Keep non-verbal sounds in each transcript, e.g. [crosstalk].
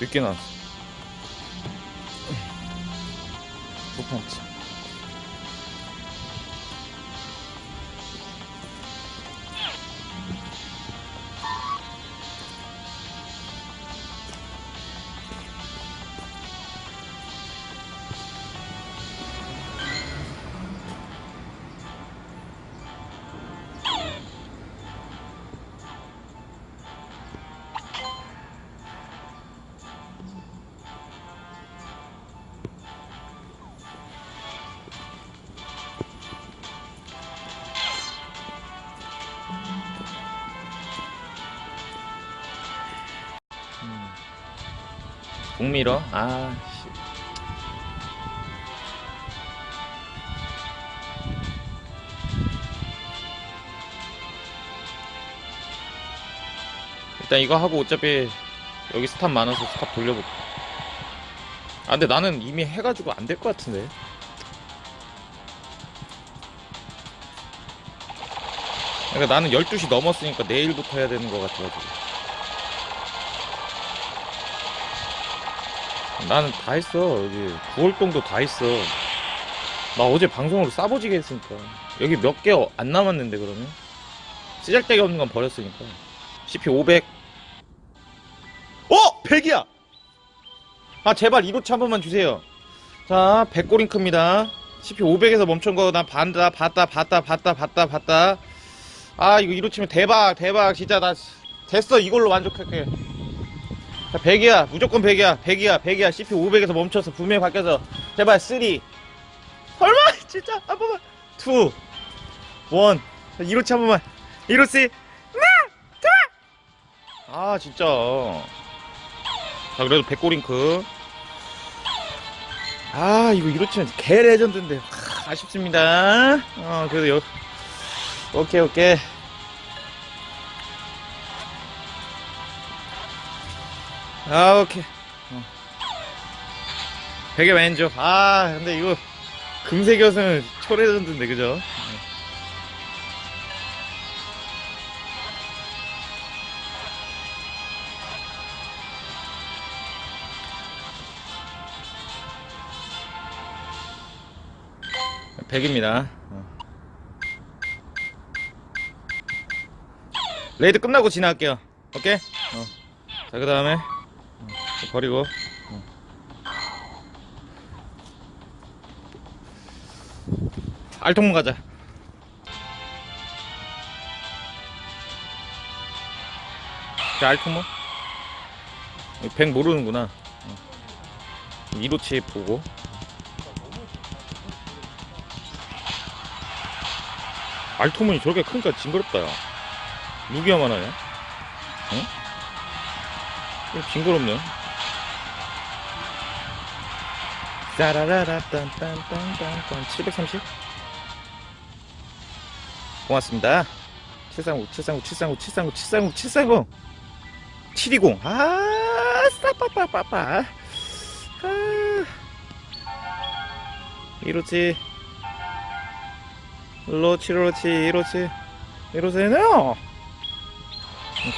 늦게 나왔어. 못 참지. 동밀어? 아, 씨. 일단 이거 하고 어차피 여기 스탑 많아서 스탑 돌려볼게. 아, 근데 나는 이미 해가지고 안 될 것 같은데. 그러니까 나는 12시 넘었으니까 내일부터 해야 되는 것 같아가지고. 나는 다 했어. 여기 구월동도 다 했어. 나 어제 방송으로 싸보지게 했으니까. 여기 몇 개 안 남았는데 그러면? 쓰잘데기 없는 건 버렸으니까. CP 500 어! 100이야! 아 제발 2로치 한 번만 주세요. 자 100고링크입니다. CP 500에서 멈춘 거 나 봤다 봤다 봤다 봤다 봤다 봤다. 아 이거 2로치면 대박 대박. 진짜 나 됐어. 이걸로 만족할게 자, 100이야. 무조건 100이야. 100이야. 100이야. CP 500에서 멈춰서 분명히 바뀌어서 제발 3. 설마 [laughs] 진짜 한 번만. 2 1 자, 이로치 한 번만. 이로치. 아, 진짜. 자, 그래도 100고링크. 아, 이거 이로치면 개 레전드인데. 하, 아쉽습니다. 어, 그래도 여 오케이, 오케이. 아 오케이 어. 베개 왼쪽 아 근데 이거 금색 여승은 초레전드인데 그죠 백입니다 어. 레이드 끝나고 지나갈게요 오케이 어. 자그 다음에 버리고 어. 알통문 가자 자 알통문 100 모르는구나 어. 2로치 보고 알통문이 저렇게 크니까 징그럽다 야 누기야만 하냐 어? 징그럽네 짜라라라 딴딴딴딴딴. 730 고맙습니다. 739 739 739 739 739 740 720 아 싸빠빠빠빠. 아. 이로치 로치 로치 이로치 이로치네요.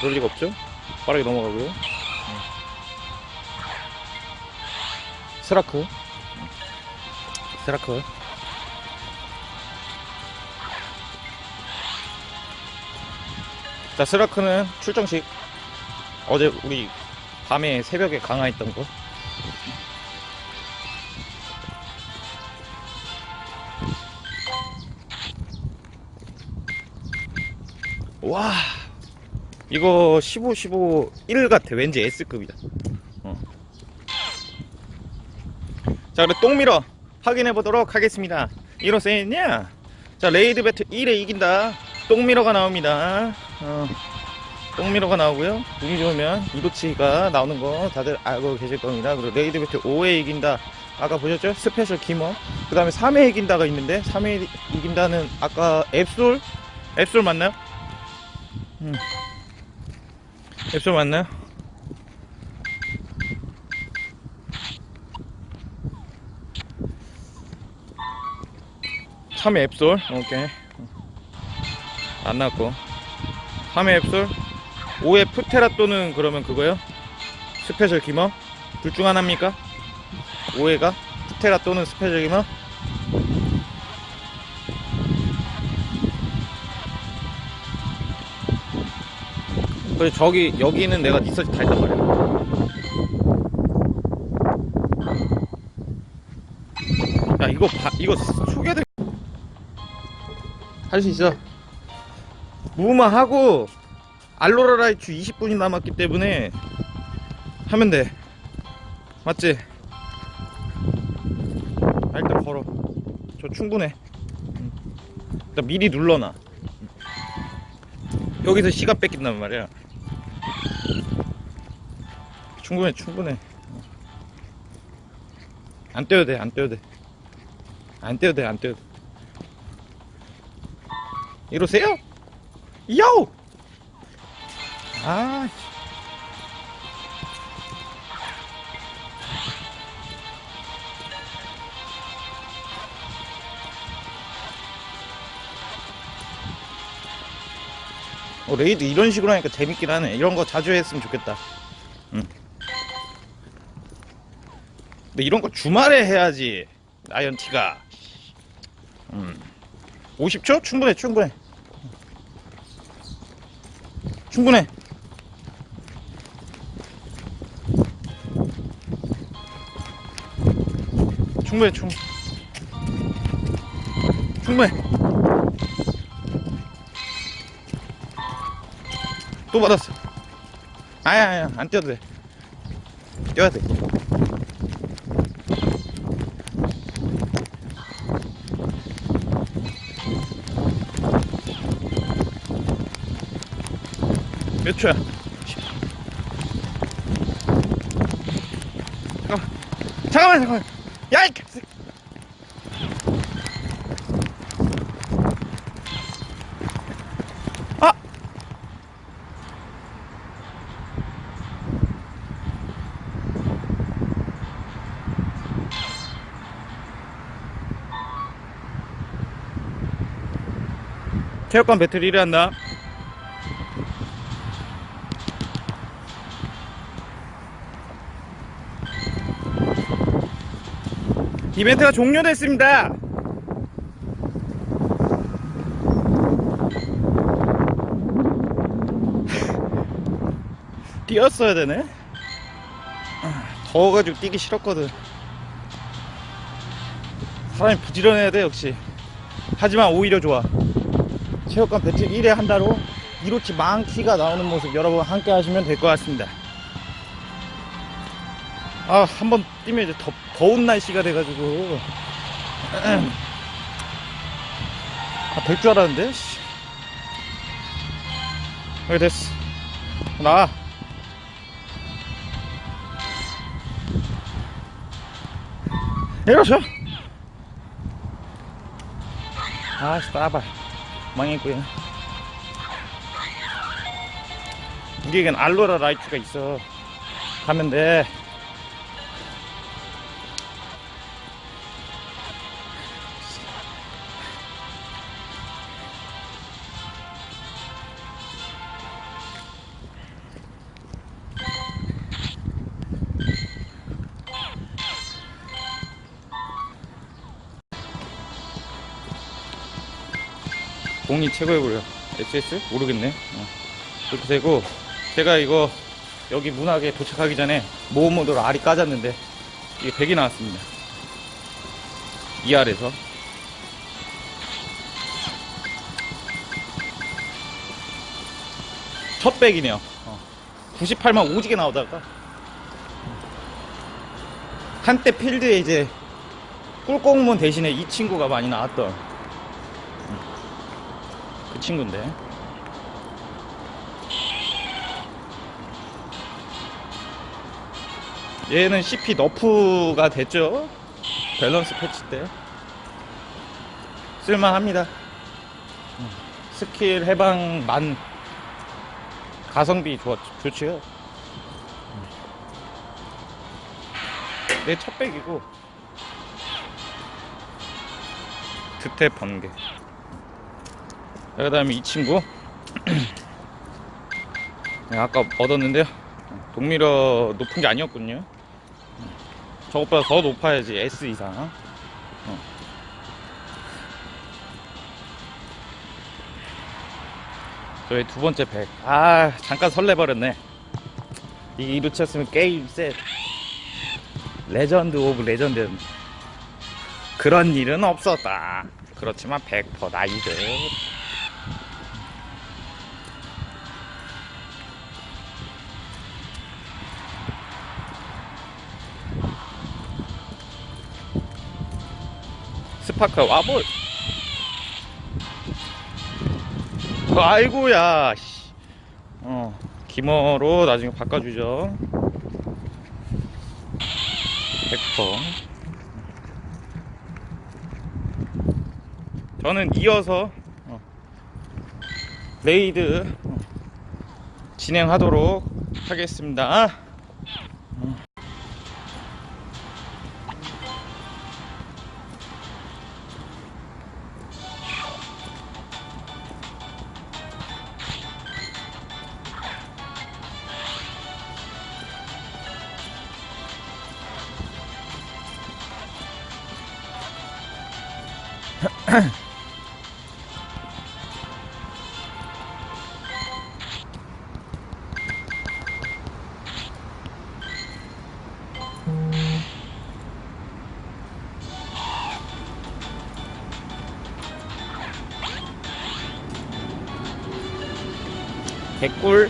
그럴 리가 없죠? 빠르게 넘어가고요. 스라크 스라크 자 스라크는 출정식 어제 우리 밤에 새벽에 강화했던 거 와, 이거 15, 15, 1 같아. 왠지 S급이다. 어. 자, 그래, 똥 밀어. 확인해 보도록 하겠습니다. 이로써 했냐? 자, 레이드 배틀 1에 이긴다. 똥밀어가 나옵니다. 어. 똥밀어가 나오고요. 눈이 좋으면 이도치가 나오는 거 다들 알고 계실 겁니다. 그리고 레이드 배틀 5에 이긴다. 아까 보셨죠? 스페셜 키머. 그 다음에 3에 이긴다가 있는데, 3에 이긴다는 아까 앱솔? 앱솔 맞나요? 음. 앱솔 맞나요? 참외 앱솔 오케이 안 나왔고 참외 앱솔 5회 푸테라 또는 그러면 그거요? 스페셜 기머 둘 중 하나입니까? 오해가? 스테라 또는 스페저기면? 그래 저기 여기는 내가 리서치 다 했단 말이야 야 이거 봐 이거 소개돼 할 수 있어. 무마 하고 알로라 라이츠 20분이 남았기 때문에 하면 돼. 맞지? 아, 일단 걸어. 저 충분해. 응. 일단 미리 눌러놔. 여기서 시간 뺏긴단 말이야. 충분해 충분해. 안 떼도 돼안 떼도 돼안 떼도 돼안 떼도 돼 이러세요? 요! 아, 어, 레이드 이런 식으로 하니까 재밌긴 하네. 이런 거 자주 했으면 좋겠다. 응. 근데 이런 거 주말에 해야지. 아이언티가. 음. 50초? 충분해, 충분해. 충분해. 충분해, 충분해. 충분해. 또 받았어. 아야, 아야, 안 뛰어도 돼. 뛰어야 돼. 몇 초야? 잠깐만, 잠깐만, 잠깐만. 야, 이 개새끼. 아! 체육관 배터리 1위 한다. 이벤트가 종료됐습니다. [laughs] 뛰었어야 되네. 아, 더워가지고 뛰기 싫었거든. 사람이 부지런해야 돼 역시. 하지만 오히려 좋아. 체육관 배틀 1회 한다로 이로치 망티가 나오는 모습 여러분 함께 하시면 될 것 같습니다. 아, 한 번 뛰면 이제 더, 더운 날씨가 돼가지고. 아, 될 줄 알았는데, 씨. 그래, 됐어. 나와. 내려줘. 아씨, 따봐. 망했고요. 우리에겐 알로라 라이트가 있어. 가면 돼. 공이 최고이고요. SS? 모르겠네. 어. 이렇게 되고, 제가 이거 여기 문학에 도착하기 전에 모험 모드로 알이 까졌는데, 이게 100이 나왔습니다. ER에서. 첫 백이네요. 98만 오지게 나오다가, 한때 필드에 이제 꿀꽁문 대신에 이 친구가 많이 나왔던 그 친구인데. 얘는 CP 너프가 됐죠? 밸런스 패치 때. 쓸만합니다. 스킬 해방 만. 가성비 좋, 좋지요. 내 첫 백이고. 드태 번개 그 다음에 이 친구 [clears throat] 네, 아까 얻었는데요 동미러 높은 게 아니었군요 저것보다 더 높아야지 S 이상 어. 저희 두 번째 100. 아, 잠깐 설레버렸네. 이 이루쳤으면 게임 셋. 레전드 오브 레전드. 그런 일은 없었다. 그렇지만 100% 나이드. 스파크 와볼. 아이고야. 씨. 어, 기머로 나중에 바꿔주죠. 100%. 저는 이어서 어, 레이드 어, 진행하도록 하겠습니다. 어. 개꿀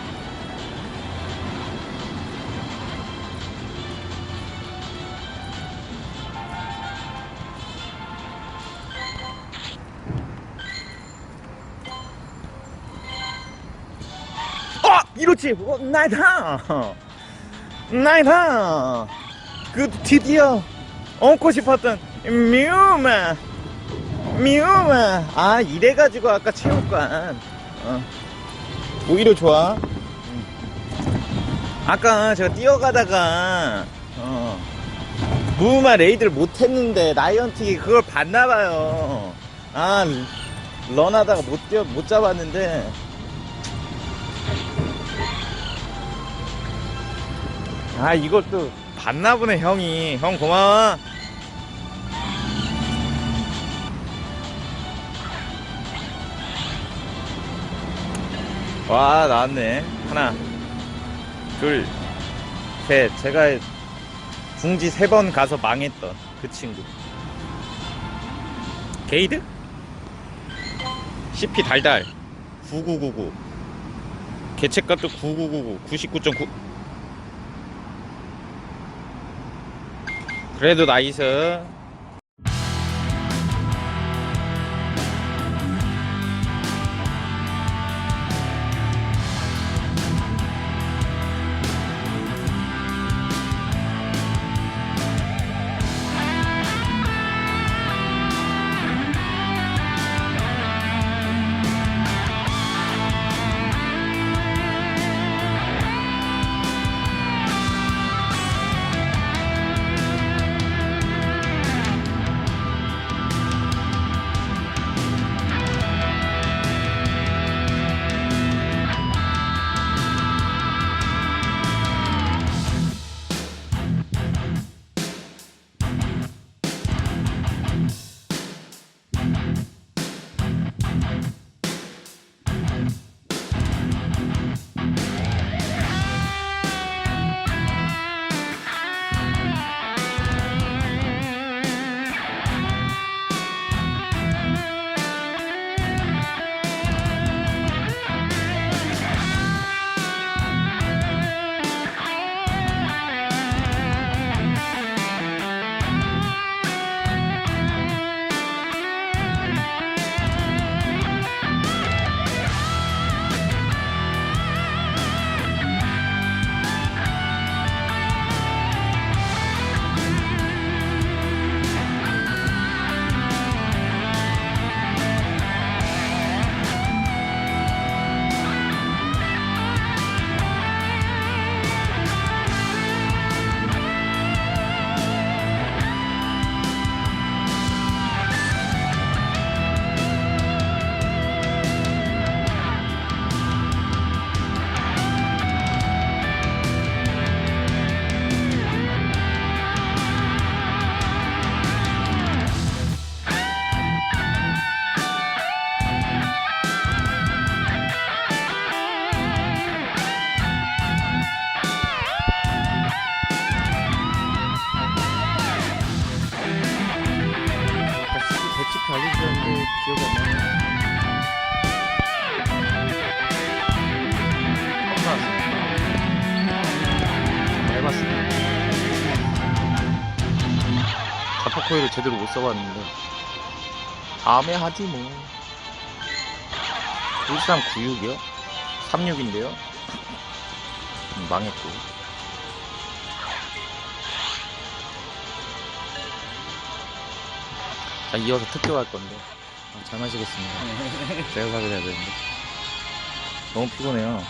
어! 이렇지! 어, 나이다! 나이다! 그 드디어 얹고 싶었던 뮤마 뮤마 아 이래가지고 아까 체육관 어. 오히려 좋아. 음. 아까 제가 뛰어가다가 어, 무마 레이드를 못했는데 라이언틱이 그걸 봤나봐요. 아 런하다가 못 뛰어 못 잡았는데. 아 이것도 봤나보네 형이. 형 고마워 와 나왔네. 하나 둘셋. 제가 궁지 세 번 가서 망했던 그 친구. 게이드? CP 달달. 9999 개체값도 9999 99.9 그래도 나이스 코일을 제대로 못 써봤는데 다음에 하지 뭐. 1396이요? 36인데요? 망했고. 자, 이어서 특교 할 건데. 아, 잘 마시겠습니다. 제가 가게 해야 되는데. 너무 피곤해요.